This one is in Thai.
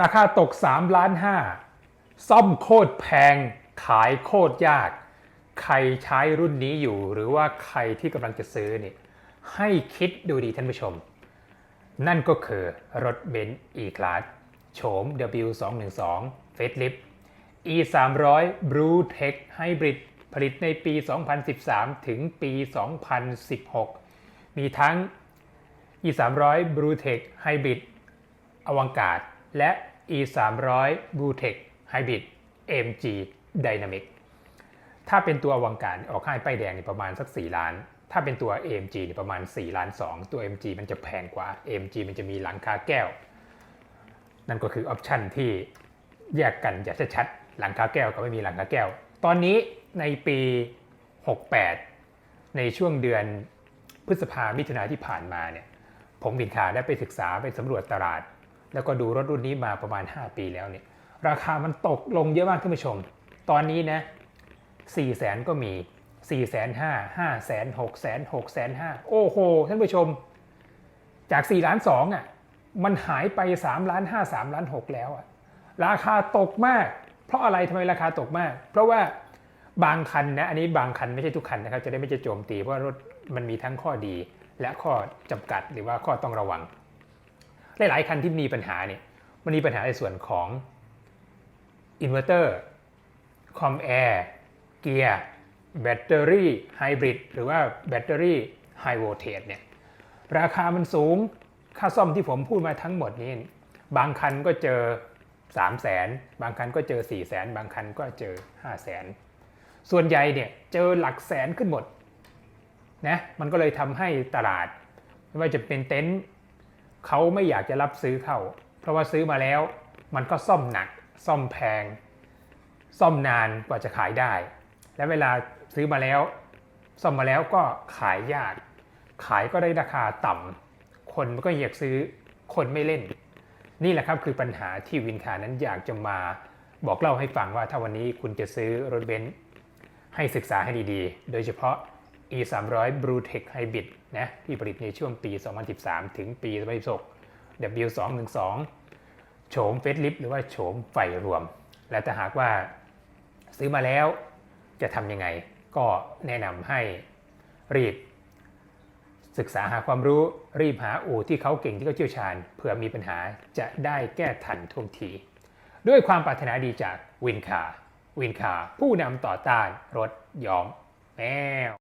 ราคาตก 3 ล้าน5ซ่อมโคตรแพง ขายโคตรยาก ใครใช้รุ่นนี้อยู่หรือว่าใครที่กำลังจะซื้อนี่ให้คิดดูดีท่านผู้ชม นั่นก็คือรถเบนซ์ E-Class โฉม W212 Facelift E 3 0 0 Blue Tech Hybrid ผลิตในปี 2013 ถึงปี 2016 มีทั้ง E 3 0 0 Blue Tech Hybrid อวังกาศ และ E 3 0 0 Blue Tech Hybrid AMG Dynamic ถ้าเป็นตัวอวังการออกค่ายป้ายแดงประมาณสัก 4 ล้าน ถ้าเป็นตัว AMG นี่ประมาณ 4 ล้าน 2 ตัว AMG มันจะแพงกว่า AMG มันจะมีหลังคาแก้ว นั่นก็คือออปชันที่แยกกันอย่างชัดๆหลังคาแก้วกับไม่มีหลังคาแก้ว ตอนนี้ในปี 68 ในช่วงเดือนพฤษภามิถุนาที่ผ่านมาเนี่ยผมบินคาได้ไปศึกษาไปสำรวจตลาด แล้วก็ดูรถรุ่นนี้มาประมาณ 5 ปีแล้วเนี่ยราคามันตกลงเยอะมากท่านผู้ชม ตอนนี้นะ4แสนก็มี4แสน5 5แสน6แสน6แสน5โอ้โห ท่านผู้ชม จาก4ล้าน2อะมันหายไป3ล้าน5 3ล้าน6แล้วอะราคาตกมาก เพราะอะไรทำไมราคาตกมาก เพราะว่าบางคันนะ อันนี้บางคันไม่ใช่ทุกคันนะครับ จะได้ไม่จะโจมตี เพราะรถมันมีทั้งข้อดีและข้อจำกัดหรือว่าข้อต้องระวัง หลายๆคันที่มีปัญหาเนี่ยมันมีปัญหาในส่วนของอินเวอร์เตอร์คอมแอร์เกียร์แบตเตอรี่ไฮบริดหรือว่าแบตเตอรี่ไฮโวลเทจเนี่ยราคามันสูงค่าซ่อมที่ผมพูดมาทั้งหมดนี้ บางคันก็เจอ 3 0 0แสนบางคันก็เจอ 4 0 0แสนบางคันก็เจอ 5 0 0แสนส่วนใหญ่เนี่ยเจอหลักแสนขึ้นหมดนะมันก็เลยทำให้ตลาด ไม่ว่าจะเป็นเต็นท์ เขาไม่อยากจะรับซื้อเข้า เพราะว่าซื้อมาแล้ว มันก็ซ่อมหนัก ซ่อมแพง ซ่อมนานกว่าจะขายได้ และเวลาซื้อมาแล้ว ซ่อมมาแล้วก็ขายยาก ขายก็ได้ราคาต่ำคนก็อยากซื้อคนไม่เล่น นี่แหละครับคือปัญหาที่วินคานั้นอยากจะมาบอกเล่าให้ฟังว่าถ้าวันนี้คุณจะซื้อรถเบนซ์ให้ศึกษาให้ดีๆ โดยเฉพาะ e 3 0 0 Blue Tech Hybrid นะที่ผลิตในช่วงปี 2013 ถึงปี2016 W 2 1 2โฉมเฟสลิฟหรือว่าโฉมไฟรวม และถ้าหากว่าซื้อมาแล้วจะทำยังไง ก็แนะนำให้รีบศึกษาหาความรู้รีบหาอู่ที่เขาเก่งที่เขาเชี่ยวชาญเผื่อมีปัญหาจะได้แก้ทันท่วงที ด้วยความปรารถนาดีจากวินคาวินคาผู้นำต่อต้านรถยอมแมว